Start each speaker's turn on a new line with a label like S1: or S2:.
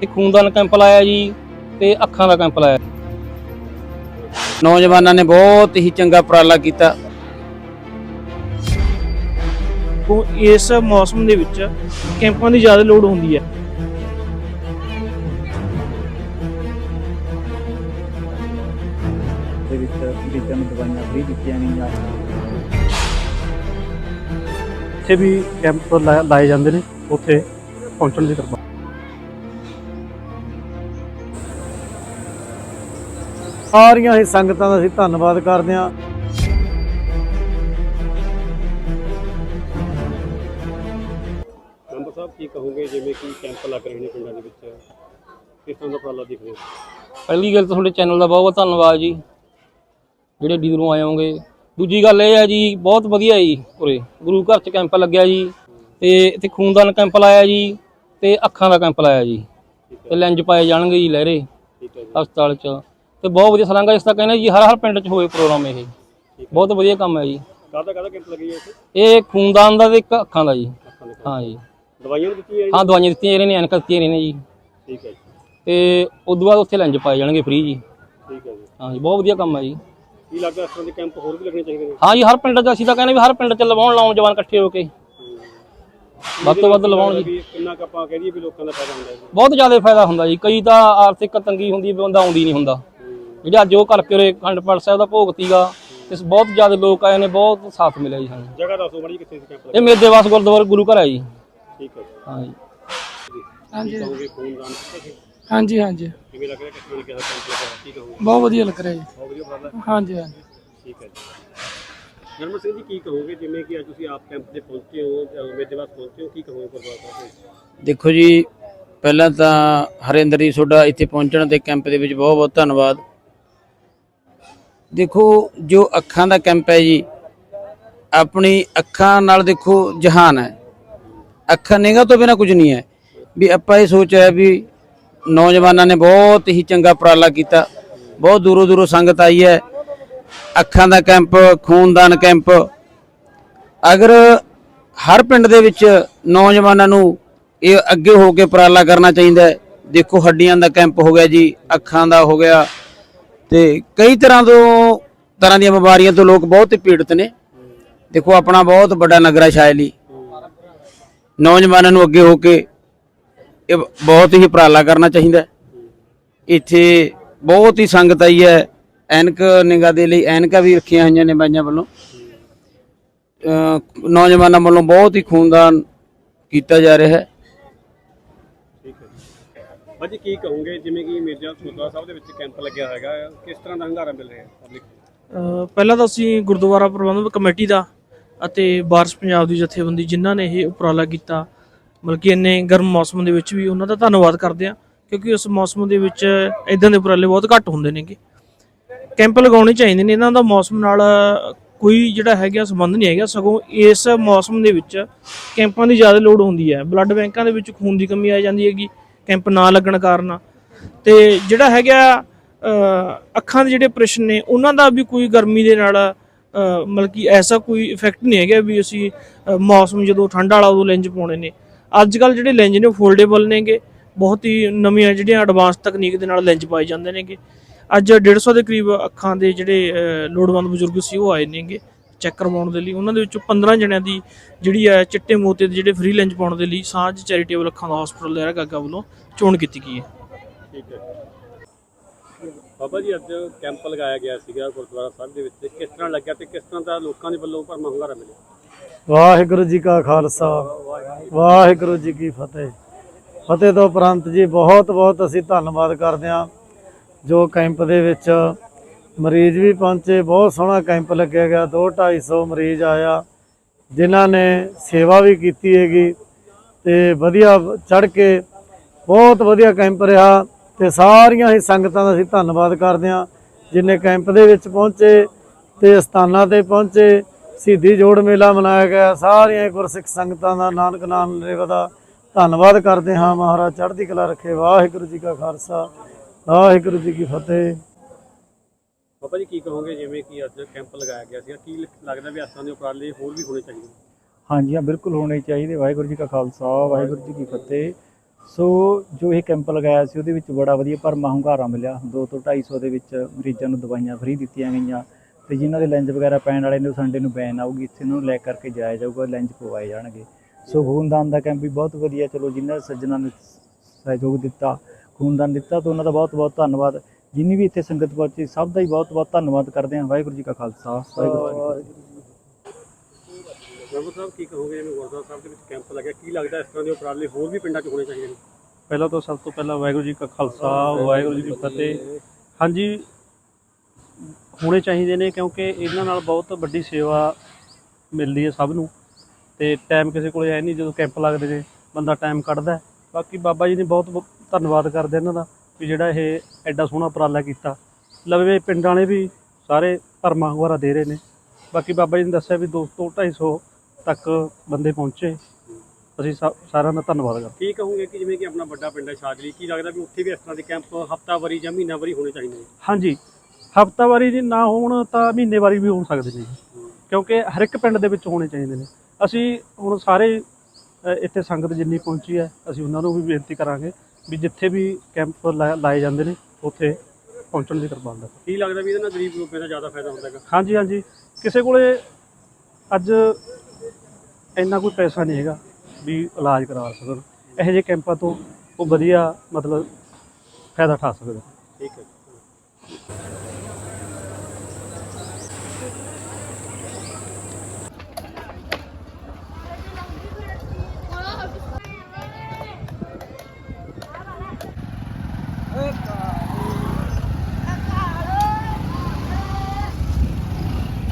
S1: ਤੇ ਖੂਨਦਾਨ ਕੈਂਪ ਲਾਇਆ ਜੀ ਤੇ ਅੱਖਾਂ ਦਾ ਕੈਂਪ ਲਾਇਆ।
S2: ਨੌਜਵਾਨਾਂ ਨੇ ਬਹੁਤ ਹੀ ਚੰਗਾ ਉਪਰਾਲਾ ਕੀਤਾ।
S3: ਤੋਂ ਇਸ ਮੌਸਮ ਦੇ ਵਿੱਚ ਕੈਂਪਾਂ ਦੀ ਜ਼ਿਆਦਾ ਲੋੜ ਹੁੰਦੀ ਹੈ।
S4: ਦੇ ਵਿੱਚ ਮਰੀਜ਼ਾਂ ਨੂੰ ਦਵਾਈਆਂ ਫ੍ਰੀ ਦਿੱਤੀਆਂ ਗਈਆਂ।
S5: ਇੱਥੇ ਵੀ ਕੈਂਪ ਲਾ- ਲਾਏ ਜਾਂਦੇ ਨੇ। ਉੱਥੇ ਪਹੁੰਚਣ ਦੀ ਕਿਰਪਾ ਸਾਰੀਆਂ ਹੀ ਸੰਗਤਾਂ ਦਾ ਅਸੀਂ ਧੰਨਵਾਦ ਕਰਦੇ ਹਾਂ।
S6: ਮੈਂਬਰ ਸਾਹਿਬ ਕੀ ਕਹੋਗੇ? ਜਿਵੇਂ ਕਿ ਕੈਂਪ ਲੱਗ ਰਹੇ ਨੇ ਪਿੰਡਾਂ ਦੇ ਵਿੱਚ। ਕਿਸ ਤਰ੍ਹਾਂ ਦਾ ਉਪਰਾਲਾ ਦਿਖ ਰਿਹਾ
S1: ਪਹਿਲੀ ਗੱਲ ਤਾਂ ਤੁਹਾਡੇ ਚੈਨਲ ਦਾ ਬਹੁਤ ਬਹੁਤ ਧੰਨਵਾਦ ਜੀ। ਜਿਹੜੇ ਡੀ ਦੂਰੋਂ ਆਏ ਹੋਗੇ ਦੂਜੀ ਗੱਲ ਇਹ ਹੈ ਜੀ ਬਹੁਤ ਵਧੀਆ ਜੀ ਉਰੇ। ਗੁਰੂ ਘਰ ਚ ਕੈਂਪ ਲੱਗਿਆ ਜੀ। ਤੇ ਇੱਥੇ ਖੂਨਦਾਨ ਕੈਂਪ ਲਾਇਆ ਜੀ। ਤੇ ਅੱਖਾਂ ਦਾ ਕੈਂਪ ਲਾਇਆ ਜੀ। ਤੇ ਲੈਂਜ ਪਾਏ ਜਾਣਗੇ ਜੀ ਲਹਿਰੇ
S6: ਠੀਕ ਹੈ ਜੀ।
S1: ਹਸਪਤਾਲ ਚ। ਤੇ ਬਹੁਤ ਵਧੀਆ ਸਲਾਂਗਾ ਇਸ ਤਾਂ ਕਹਿੰਦੇ ਜੀ ਹਰ ਹਰ ਪਿੰਡ ਚ ਹੋਵੇ ਪ੍ਰੋਗਰਾਮ ਇਹ। ਬਹੁਤ ਵਧੀਆ ਕੰਮ ਹੈ ਜੀ।
S6: ਕਾਹਦਾ ਕਾਹਦਾ ਕੈਂਪ ਲੱਗੀ ਹੈ
S1: ਇਹ ਖੂਨਦਾਨ ਦਾ ਤੇ ਇੱਕ ਅੱਖਾਂ ਦਾ ਜੀ।
S6: ਦੇ
S1: ਹਾਂ ਜੀ।
S6: ਦਵਾਈਆਂ ਦਿੱਤੀਆਂ
S1: ਹਾਂ ਦਵਾਈਆਂ ਦਿੱਤੀਆਂ ਇਹਨਾਂ ਐਨਕਾਂ ਦਿੱਤੀਆਂ ਇਹਨਾਂ ਜੀ।
S6: ਠੀਕ ਹੈ ਜੀ।
S1: ਤੇ ਉਦੋਂ ਬਾਅਦ ਉੱਥੇ ਲੈਂਜ ਪਾਏ ਜਾਣਗੇ ਫ੍ਰੀ ਜੀ।
S6: ਠੀਕ ਹੈ ਜੀ।
S1: ਹਾਂ ਜੀ ਬਹੁਤ ਵਧੀਆ ਕੰਮ ਹੈ ਜੀ।
S6: ਕੀ ਲੱਗਦਾ ਇਸ ਤਰ੍ਹਾਂ ਦੇ ਕੈਂਪ ਹੋਰ ਵੀ ਲੱਗਣੇ ਚਾਹੀਦੇ ਨੇ?
S1: ਹਾਂ ਜੀ ਹਰ ਪਿੰਡ 'ਚ ਅਸੀਂ ਤਾਂ ਕਹਿੰਦੇ ਵੀ ਹਰ ਪਿੰਡ 'ਚ ਲਵਾਉਣ ਲਾਉਣ ਜਵਾਨ ਇਕੱਠੇ ਹੋ ਕੇ। ਵੱਧ ਤੋਂ ਵੱਧ ਲਵਾਉਣ ਜੀ।
S6: ਕਿੰਨਾ ਕੁ ਆਪਾਂ ਕਹਿ ਦਈਏ ਵੀ ਲੋਕਾਂ ਦਾ ਫਾਇਦਾ ਹੁੰਦਾ ਜੀ।
S1: ਬਹੁਤ ਜ਼ਿਆਦਾ ਫਾਇਦਾ ਹੁੰਦਾ ਜੀ। ਕਈ ਤਾਂ ਆਰਥਿਕ ਤੰਗੀ ਹੁੰਦੀ ਬੰਦਾ ਆਉਂਦੀ ਨਹੀਂ ਹੁੰਦਾ। ਜਿਹੜੇ ਅੱਜ ਉਹ ਕਰਕੇ ਉਰੇ ਅਖੰਡ ਪਾਠ ਸਾਹਿਬ ਦਾ ਭੋਗ ਤੀਗਾ। ਤੇ ਬਹੁਤ ਜ਼ਿਆਦਾ ਲੋਕ ਆਏ ਨੇ ਬਹੁਤ ਸਾਥ ਮਿਲਿਆ ਜੀ ਸਾਨੂੰ।
S6: ਜਗ੍ਹਾ ਦੱਸੋ ਮਾੜੀ ਕਿੱਥੇ ਸੀ ਕੈਂਪ
S1: ਇਹ ਮੇਦੇਵਾਸ ਗੁਰਦੁਆਰਾ ਗੁਰੂ ਘਰ ਹੈ ਜੀ।
S6: ਠੀਕ ਹੈ ਜੀ।
S1: ਹਾਂ ਜੀ
S6: ਹਾਂਜੀ ਕਹੋਗੇ?
S7: ਹਾਂਜੀ ਹਾਂਜੀ।
S6: ਕਿਵੇਂ ਲੱਗ ਰਿਹਾ ਕਿਸ ਤਰ੍ਹਾਂ ਕਿਹਾ ਕੈਂਪ ਲੱਗਾ? ਕੀ ਕਹੋਗੇ?
S7: ਬਹੁਤ ਵਧੀਆ ਲੱਗ ਰਿਹਾ ਜੀ।
S6: ਬਹੁਤ ਵਧੀਆ ਉਪਰਾਲਾ ਹੈ।
S7: ਹਾਂਜੀ ਹਾਂਜੀ।
S6: ਠੀਕ ਹੈ ਜੀ। ਨਰਮਲ ਸਿੰਘ ਜੀ ਕੀ ਕਹੋਗੇ? ਜਿਵੇਂ ਕਿ ਅੱਜ ਤੁਸੀਂ ਆਪ ਕੈਂਪ ਤੇ ਪਹੁੰਚੇ ਹੋ ਜਾਂ ਮੇਦੇਵਾਸ ਪਹੁੰਚੇ ਹੋ ਕੀ ਕਹੋਗੇ ਗੁਰਦੁਆਰਾ ਸਾਹਿਬ ਦੇ
S2: ਦੇਖੋ ਜੀ ਪਹਿਲਾਂ ਤਾਂ ਹਰਿੰਦਰ ਜੀ ਤੁਹਾਡਾ ਇੱਥੇ ਪਹੁੰਚਣ ਤੇ ਕੈਂਪ ਦੇ ਵਿੱਚ ਬਹੁਤ ਬਹੁਤ ਧੰਨਵਾਦ। ਦੇਖੋ, ਜੋ ਅੱਖਾਂ ਦਾ ਕੈਂਪ ਹੈ ਜੀ, ਆਪਣੀ ਅੱਖਾਂ ਨਾਲ ਦੇਖੋ, ਜਹਾਨ ਹੈ। ਅੱਖਾਂ ਨਿਗਾਹ ਤੋਂ ਬਿਨਾ ਕੁਝ ਨਹੀਂ ਹੈ। ਵੀ ਆਪਾਂ ਇਹ ਸੋਚਿਆ ਵੀ ਨੌਜਵਾਨਾਂ ਨੇ ਬਹੁਤ ਹੀ ਚੰਗਾ ਉਪਰਾਲਾ ਕੀਤਾ। ਬਹੁਤ ਦੂਰੋਂ ਦੂਰੋਂ ਸੰਗਤ ਆਈ ਹੈ। ਅੱਖਾਂ ਦਾ ਕੈਂਪ, ਖੂਨਦਾਨ ਕੈਂਪ। ਅਗਰ ਹਰ ਪਿੰਡ ਦੇ ਵਿੱਚ ਨੌਜਵਾਨਾਂ ਨੂੰ ਇਹ ਅੱਗੇ ਹੋ ਕੇ ਉਪਰਾਲਾ ਕਰਨਾ ਚਾਹੀਦਾ ਦੇਖੋ, ਹੱਡੀਆਂ ਦਾ ਕੈਂਪ ਹੋ ਗਿਆ ਜੀ, ਅੱਖਾਂ ਦਾ ਹੋ ਗਿਆ। ਤੇ ਕਈ ਤਰ੍ਹਾਂ ਤੋਂ ਤਰ੍ਹਾਂ ਦੀਆਂ ਬਿਮਾਰੀਆਂ ਤੋਂ ਲੋਕ ਬਹੁਤ ਹੀ ਪੀੜਤ ਨੇ। ਦੇਖੋ, ਆਪਣਾ ਬਹੁਤ ਵੱਡਾ ਨਗਰਾ ਹੈ ਸ਼ਾਇਲੀ। ਨੌਜਵਾਨਾਂ ਨੂੰ ਅੱਗੇ ਹੋ ਕੇ ਇਹ ਬਹੁਤ ਹੀ ਉਪਰਾਲਾ ਕਰਨਾ ਚਾਹੀਦਾ। ਇੱਥੇ ਬਹੁਤ ਹੀ ਸੰਗਤ ਆਈ ਹੈ। ਐਨਕ ਨਿਗਾਹ ਦੇ ਲਈ ਐਨਕਾਂ ਵੀ ਰੱਖੀਆਂ ਹੋਈਆਂ ਨੇ ਬਾਈਆਂ ਵੱਲੋਂ। ਨੌਜਵਾਨਾਂ ਵੱਲੋਂ ਬਹੁਤ ਹੀ ਖੂਨਦਾਨ ਕੀਤਾ ਜਾ ਰਿਹਾ ਹੈ।
S6: ਭਾਜੀ, ਕੀ ਕਹੋਗੇ? ਜਿਵੇਂ ਕਿ ਮਿਰਜ਼ਾ ਗੁਰਦੁਆਰਾ ਸਾਹਿਬ ਦੇ ਵਿੱਚ ਕੈਂਪ ਲੱਗਿਆ ਹੈਗਾ, ਕਿਸ ਤਰ੍ਹਾਂ ਦਾ ਹੰਗਾਰਾ ਮਿਲ ਰਿਹਾ ਪਬਲਿਕ
S3: ਪਹਿਲਾਂ ਤਾਂ ਅਸੀਂ ਗੁਰਦੁਆਰਾ ਪ੍ਰਬੰਧਕ ਕਮੇਟੀ ਦਾ ਅਤੇ ਬਾਰਸ ਪੰਜਾਬ ਦੀ ਜਥੇਬੰਦੀ ਜਿਨ੍ਹਾਂ ਨੇ ਇਹ ਉਪਰਾਲਾ ਕੀਤਾ, ਬਲਕਿ ਇੰਨੇ ਗਰਮ ਮੌਸਮ ਦੇ ਵਿੱਚ ਵੀ ਉਹਨਾਂ ਦਾ ਧੰਨਵਾਦ ਕਰਦੇ ਹਾਂ, ਕਿਉਂਕਿ ਉਸ ਮੌਸਮ ਦੇ ਵਿੱਚ ਇਦਾਂ ਦੇ ਉਪਰਾਲੇ ਬਹੁਤ ਘੱਟ ਹੁੰਦੇ ਨੇਗੇ। ਕੈਂਪ ਲਗਾਉਣੇ ਚਾਹੀਦੇ ਨੇ, ਇਹਨਾਂ ਦਾ ਮੌਸਮ ਨਾਲ ਕੋਈ ਜਿਹੜਾ ਹੈਗਾ ਸੰਬੰਧ ਨਹੀਂ ਹੈਗਾ, ਸਗੋਂ ਇਸ ਮੌਸਮ ਦੇ ਵਿੱਚ ਕੈਂਪਾਂ ਦੀ ਜ਼ਿਆਦਾ ਲੋੜ ਹੁੰਦੀ ਹੈ। ਬਲੱਡ ਬੈਂਕਾਂ ਦੇ ਵਿੱਚ ਖੂਨ ਦੀ ਕਮੀ ਆ ਜਾਂਦੀ ਹੈਗੀ, ਕੈਂਪ ਨਾ ਲੱਗਣ ਕਾਰਨ। ਤੇ ਜਿਹੜਾ ਹੈਗਾ ਅੱਖਾਂ ਦੇ ਜਿਹੜੇ ਪ੍ਰਸ਼ਨ ਨੇ, ਉਹਨਾਂ ਦਾ ਵੀ ਕੋਈ ਗਰਮੀ ਦੇ ਨਾਲ ਮਤਲਬ ਕਿ ਐਸਾ ਕੋਈ ਇਫੈਕਟ ਨਹੀਂ ਹੈਗਾ ਵੀ ਅਸੀਂ ਮੌਸਮ ਜਦੋਂ ਠੰਡ ਵਾਲਾ ਉਦੋਂ ਲੈਂਜ ਪਾਉਣੇ ਨੇ। ਅੱਜ ਕੱਲ ਜਿਹੜੇ ਲੈਂਜ ਨੇ ਫੋਲਡੇਬਲ ਨੇਗੇ, ਬਹੁਤ ਹੀ ਨਵੀਆਂ ਜਿਹੜੀਆਂ ਐਡਵਾਂਸ ਤਕਨੀਕ ਦੇ ਨਾਲ ਲੈਂਜ ਪਾਏ ਜਾਂਦੇ ਨੇਗੇ। ਅੱਜ 150 ਦੇ ਕਰੀਬ ਅੱਖਾਂ ਦੇ ਜਿਹੜੇ ਲੋੜਵੰਦ ਬਜ਼ੁਰਗ ਸੀ ਉਹ ਆਏ ਨੇਗੇ ਚੈੱਕ ਕਰਵਾਉਣ ਦੇ ਲਈ। ਉਹਨਾਂ ਦੇ ਵਿੱਚੋਂ 15 ਜਣਿਆਂ ਦੀ ਜਿਹੜੀ ਹੈ ਚਿੱਟੇ ਮੋਤੀ ਦੇ ਜਿਹੜੇ ਫ੍ਰੀ ਲੈਂਜ ਪਾਉਣ ਦੇ ਲਈ ਸਾਂਝ ਚੈਰੀਟੇਬਲ ਅੱਖਾਂ ਦਾ ਹਸਪੀਟਲ ਜਿਹੜਾ ਗਾਗਾ ਵੱਲੋਂ ਚੋਣ ਕੀਤੀ ਗਈ ਹੈ।
S6: ਠੀਕ ਹੈ। ਬਾਬਾ ਜੀ ਅੱਜ ਕੈਂਪ ਲਗਾਇਆ ਗਿਆ ਸੀਗਾ ਗੁਰਦੁਆਰਾ ਸਾਹਿਬ ਦੇ ਵਿੱਚ ਕਿਸ ਤਰ੍ਹਾਂ ਲੱਗਿਆ ਤੇ ਕਿਸ ਤਰ੍ਹਾਂ ਦਾ ਲੋਕਾਂ ਦੇ ਵੱਲੋਂ ਭਰਮਾ ਹੁੰਗਾਰਾ ਮਿਲਿਆ?
S5: ਵਾਹਿਗੁਰੂ ਜੀ ਕਾ ਖਾਲਸਾ ਵਾਹਿਗੁਰੂ ਜੀ ਕੀ ਫਤਿਹ। ਫਤਿਹ ਤੋਂ ਉਪਰੰਤ ਜੀ ਬਹੁਤ ਬਹੁਤ ਅਸੀਂ ਧੰਨਵਾਦ ਕਰਦੇ ਹਾਂ। ਜੋ ਕੈਂਪ ਦੇ ਵਿੱਚ ਮਰੀਜ਼ ਵੀ ਪਹੁੰਚੇ, ਬਹੁਤ ਸੋਹਣਾ ਕੈਂਪ ਲੱਗਿਆ ਗਿਆ 2 250 ਮਰੀਜ਼ ਆਇਆ, ਜਿਨ੍ਹਾਂ ਨੇ ਸੇਵਾ ਵੀ ਕੀਤੀ ਹੈਗੀ ਤੇ ਵਧੀਆ ਚੜ ਕੇ ਬਹੁਤ ਵਧੀਆ ਕੈਂਪ ਰਿਹਾ ਤੇ ਸਾਰੀਆਂ ਹੀ ਸੰਗਤਾਂ ਦਾ ਅਸੀਂ ਧੰਨਵਾਦ ਕਰਦੇ ਹਾਂ, ਜਿਨੇ ਕੈਂਪ ਦੇ ਵਿੱਚ ਪਹੁੰਚੇ ਤੇ ਅਸਥਾਨਾਂ ਤੇ ਪਹੁੰਚੇ, ਸ਼ਹੀਦੀ ਜੋੜ ਮੇਲਾ ਮਨਾਇਆ ਗਿਆ, ਸਾਰੀਆਂ ਗੁਰਸਿੱਖ ਸੰਗਤਾਂ ਦਾ, ਨਾਨਕ ਨਾਮ ਲੇਵਾ ਦਾ ਧੰਨਵਾਦ ਕਰਦੇ ਹਾਂ ਮਹਾਰਾਜ, ਚੜ੍ਹਦੀ ਕਲਾ ਰੱਖੇ, ਵਾਹਿਗੁਰੂ ਜੀ ਕਾ ਖਾਲਸਾ। ਵਾਹਿਗੁਰੂ ਜੀ ਕੀ ਫਤਿਹ।
S6: ਬਾਬਾ ਜੀ ਕੀ ਕਹੋਗੇ? ਜਿਵੇਂ ਕਿ ਅੱਜ ਕੈਂਪ ਲਗਾਇਆ ਗਿਆ ਸੀਗਾ ਕੀ ਲੱਗਦਾ ਵੀ ਤਰ੍ਹਾਂ ਦੇ ਉਪਰਾਲੇ ਹੋਰ ਵੀ ਹੋਣੇ ਚਾਹੀਦੇ?
S4: ਹਾਂਜੀ ਹਾਂ ਬਿਲਕੁਲ ਹੋਣੇ ਚਾਹੀਦੇ। ਵਾਹਿਗੁਰੂ ਜੀ ਕਾ ਖਾਲਸਾ ਵਾਹਿਗੁਰੂ ਜੀ ਕੀ ਫਤਿਹ। ਸੋ ਜੋ ਇਹ ਕੈਂਪ ਲਗਾਇਆ ਸੀ ਉਹਦੇ ਵਿੱਚ ਬੜਾ ਵਧੀਆ ਭਰਮਾ ਹੁੰਗਾਰਾ ਮਿਲਿਆ। 2 ਤੋਂ 250 ਦੇ ਵਿੱਚ ਮਰੀਜ਼ਾਂ ਨੂੰ ਦਵਾਈਆਂ ਫ੍ਰੀ ਦਿੱਤੀਆਂ ਗਈਆਂ। ਤੇ ਜਿਨ੍ਹਾਂ ਦੇ ਲੈਂਜ ਵਗੈਰਾ ਪੈਣ ਵਾਲੇ ਨੇ ਉਹ ਸੰਡੇ ਨੂੰ ਬੈਨ ਆਊਗੀ। ਇੱਥੇ ਨੂੰ ਲੈ ਕਰਕੇ ਜਾਇਆ ਜਾਊਗਾ ਲੈਂਜ ਪਵਾਏ ਜਾਣਗੇ। ਸੋ ਖੂਨਦਾਨ ਦਾ ਕੈਂਪ ਵੀ ਬਹੁਤ ਵਧੀਆ। ਚਲੋ ਜਿਨ੍ਹਾਂ ਸੱਜਣਾਂ ਨੇ ਸਹਿਯੋਗ ਦਿੱਤਾ ਖੂਨਦਾਨ ਦਿੱਤਾ ਤਾਂ ਉਹਨਾਂ ਦਾ ਬਹੁਤ ਬਹੁਤ ਧੰਨਵਾਦ। ਜਿੰਨੀ ਵੀ ਇੱਥੇ ਸੰਗਤ ਪਹੁੰਚੀ ਸਭ ਦਾ ਹੀ ਬਹੁਤ ਬਹੁਤ ਧੰਨਵਾਦ ਕਰਦੇ ਹਾਂ। ਵਾਹਿਗੁਰੂ ਜੀ ਕਾ ਖਾਲਸਾ ਵਾਹਿਗੁਰੂ ਜੀ ਕੀ ਫਤਿਹ।
S6: ਮੈਂਬਰ ਸਾਹਿਬ ਕੀ ਕਹੋਗੇ ਜਿਵੇਂ ਗੁਰਦੁਆਰਾ ਸਾਹਿਬ ਦੇ ਵਿੱਚ ਕੈਂਪ ਲੱਗਿਆ। ਕੀ ਲੱਗਦਾ ਇਸ ਤਰ੍ਹਾਂ ਦੇ ਉਪਰਾਲੇ ਹੋਰ ਵੀ ਪਿੰਡਾਂ 'ਚ ਹੋਣੇ ਚਾਹੀਦੇ ਨੇ?
S7: ਪਹਿਲਾਂ ਤਾਂ ਸਭ ਤੋਂ ਪਹਿਲਾਂ ਵਾਹਿਗੁਰੂ ਜੀ ਕਾ ਖਾਲਸਾ ਵਾਹਿਗੁਰੂ ਜੀ ਕੀ ਫਤਿਹ। ਹਾਂਜੀ ਹੋਣੇ ਚਾਹੀਦੇ ਨੇ ਕਿਉਂਕਿ ਇਹਨਾਂ ਨਾਲ ਬਹੁਤ ਵੱਡੀ ਸੇਵਾ ਮਿਲਦੀ ਹੈ ਸਭ ਨੂੰ। ਤੇ ਟਾਈਮ ਕਿਸੇ ਕੋਲੇ ਹੈ ਨਹੀਂ ਜਦੋਂ ਕੈਂਪ ਲੱਗਦੇ ਨੇ ਬੰਦਾ ਟਾਈਮ ਕੱਢਦਾ। ਬਾਕੀ ਬਾਬਾ ਜੀ ਨੇ ਬਹੁਤ ਬਹੁਤ ਧੰਨਵਾਦ ਕਰਦੇ ਇਹਨਾਂ ਦਾ ਵੀ ਜਿਹੜਾ ਇਹ ਐਡਾ ਸੋਹਣਾ ਉਪਰਾਲਾ ਕੀਤਾ। ਲਵੇ ਪਿੰਡਾਂ ਵਾਲੇ ਵੀ ਸਾਰੇ ਭਰਮਾਂ ਵਗੈਰਾ ਦੇ ਰਹੇ ਨੇ। ਬਾਕੀ ਬਾਬਾ ਜੀ ਨੇ ਦੱਸਿਆ ਵੀ 200 250 ਤੱਕ ਬੰਦੇ ਪਹੁੰਚੇ। ਅਸੀਂ ਸਾ- ਸਾਰਿਆਂ ਦਾ ਧੰਨਵਾਦ ਕਰਦੇ
S6: ਕੀ ਕਹੋਗੇ ਕਿ ਜਿਵੇਂ ਕਿ ਆਪਣਾ ਵੱਡਾ ਪਿੰਡ ਹੈ ਸ਼ਾਜਲੀ ਕੀ ਲੱਗਦਾ ਵੀ ਉੱਥੇ ਵੀ ਇਸ ਤਰ੍ਹਾਂ ਦੇ ਕੈਂਪ ਹਫਤਾਵਾਰੀ ਜਾਂ ਮਹੀਨਾਵਾਰੀ ਹੋਣੇ ਚਾਹੀਦੇ ਨੇ?
S7: ਹਾਂਜੀ ਹਫਤਾਵਾਰੀ ਜੀ ਨਾ ਹੋਣ ਤਾਂ ਮਹੀਨੇਵਾਰੀ ਵੀ ਹੋ ਸਕਦੇ ਨੇ। ਕਿਉਂਕਿ ਹਰ ਇੱਕ ਪਿੰਡ ਦੇ ਵਿੱਚ ਹੋਣੇ ਚਾਹੀਦੇ ਨੇ। ਅਸੀਂ ਹੁਣ ਸਾਰੇ ਇੱਥੇ ਸੰਗਤ ਜਿੰਨੀ ਪਹੁੰਚੀ ਹੈ ਅਸੀਂ ਉਹਨਾਂ ਨੂੰ ਵੀ ਬੇਨਤੀ ਕਰਾਂਗੇ ਵੀ ਜਿੱਥੇ ਵੀ ਕੈਂਪ ਲਾ- ਲਾਏ ਜਾਂਦੇ ਨੇ ਉੱਥੇ ਪਹੁੰਚਣ ਦੀ ਕਿਰਪਾਲਤਾ ਕਰੋ।
S6: ਕੀ ਲੱਗਦਾ ਵੀ ਇਹਦੇ ਨਾਲ ਗਰੀਬ ਲੋਕਾਂ ਦਾ ਜ਼ਿਆਦਾ ਫਾਇਦਾ ਹੁੰਦਾ ਹੈਗਾ?
S7: ਹਾਂਜੀ ਹਾਂਜੀ। ਕਿਸੇ ਕੋਲੇ ਅੱਜ ਇੰਨਾ ਕੋਈ ਪੈਸਾ ਨਹੀਂ ਹੈਗਾ ਵੀ ਇਲਾਜ ਕਰਵਾ ਸਕਣ। ਇਹੋ ਜਿਹੇ ਕੈਂਪਾਂ ਤੋਂ ਉਹ ਵਧੀਆ ਮਤਲਬ ਫਾਇਦਾ ਉਠਾ ਸਕਦੇ।
S6: ਠੀਕ ਹੈ